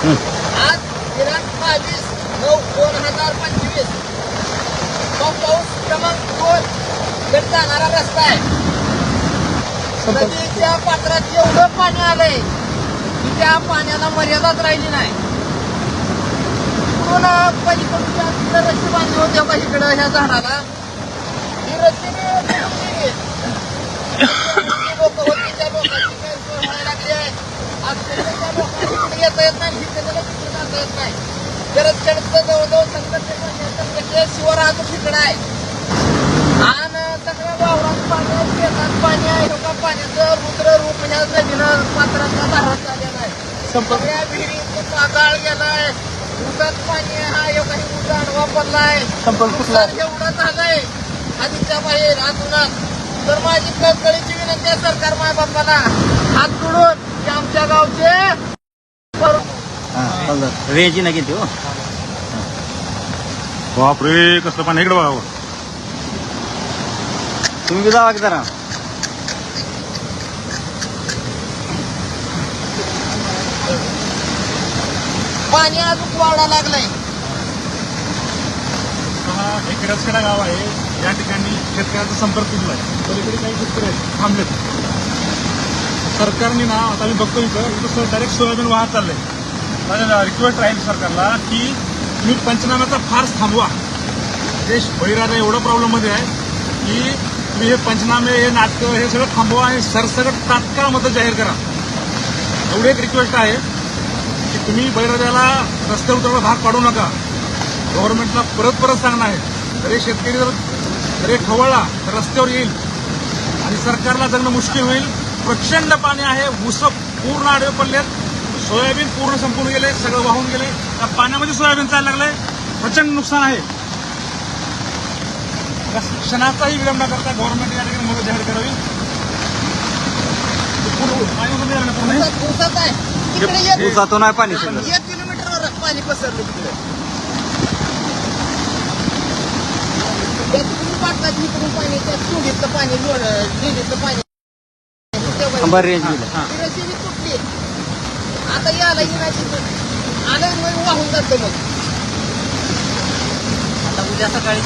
आज दिनांक बावीस नऊ दोन हजार पंचवीस. तो पाऊस क्रमांक दोन कडे जाणारा रस्ता आहे. नदीच्या पात्रात एवढं पाणी आलंय की त्या पाण्याला मर्यादाच राहिली नाही. पूर्ण पलीकडच्या तिकडे रस्ते बांधले होते बघा इकडं ह्या झाडाला. ही रस्ते लोक होती त्या लोकांची गैरसोय व्हायला लागली आहे अक्षरशः त्या इकडे येता नाही इकडे तिकडे जाता येत नाही. गरज खेळतं जवळजवळ संकट शिवर अजून तिकडे आहे. आणि सगळ्या वावरात पाणी शेतात पाणी आहे लोका पाण्याचं रुद्र रूप ह्या नदीनं पात्रातला धारात झालेला आहे. सगळ्या विहिरीत पागाळ गेलाय. ऊसात पाणी हा एवढा ऊस आडवा पडलाय. संपर्क कुठला? एवढं झालंय. आधीच्या बाहेर अजूनच. तर माझी कळकळीची विनंती आहे सरकार माय बापाला. हात जोडून की आमच्या गावचे रेंज नाही किती हो बापरे कसलं पाणी इकडे बघा. तुम्ही बी जावा की जरा. पाणी अजून वाढा लागलंय. हा हे किरसखेडा गाव आहे. या ठिकाणी शेतकऱ्याचा संपर्क तुटला आहे. पलीकडे काही शेतकरी आहेत. थांबलेत. सरकारने ना आता मी बघतो इथं इथं डायरेक्ट सोयाबीन वाहत चाललंय. माझ्या रिक्वेस्ट राहील सरकारला की तुम्ही पंचनाम्याचा फारच थांबवा. देश बळीराजा एवढा प्रॉब्लेममध्ये आहे की तुम्ही हे पंचनामे हे नाटकं हे सगळं थांबवा आणि सरसकट तात्काळ मतं जाहीर करा. एवढी एक रिक्वेस्ट आहे की तुम्ही बळीराजाला रस्त्यावर उतरला भाग पाडू नका. गव्हर्नमेंटला परत परत सांगणं आहे. जर शेतकरी जर जर खवळला तर रस्त्यावर येईल. आणि सरकारला जगणं मुश्किल होईल. प्रचंड पाणी आहे. ऊस पूर्ण आडवे पडलेत. सोयाबीन पूर्ण संपून गेले सगळं वाहून गेले. त्या पाण्यामध्ये सोयाबीन चाललं लागलंय. प्रचंड नुकसान आहे. या शिक्षणाचाही विलंब न करता गव्हर्नमेंट या ठिकाणी मदत जाहीर करावी. पूर्ण पाणी उतरून द्यायला पूर्ण? हे. ऊसात ऊसात आहे. तिकडे एक ऊसातो नाही पाणी एक किलोमीटरवर पाणी पसरलं तिकडे. पाटलात इकडून पाणी त्या पाणी लिहिलीतलं पाणी. बरं रेंज रस्त्याची तुटली. आता याला नाही आलं मग वाहून जातो मग. आता उद्या सकाळी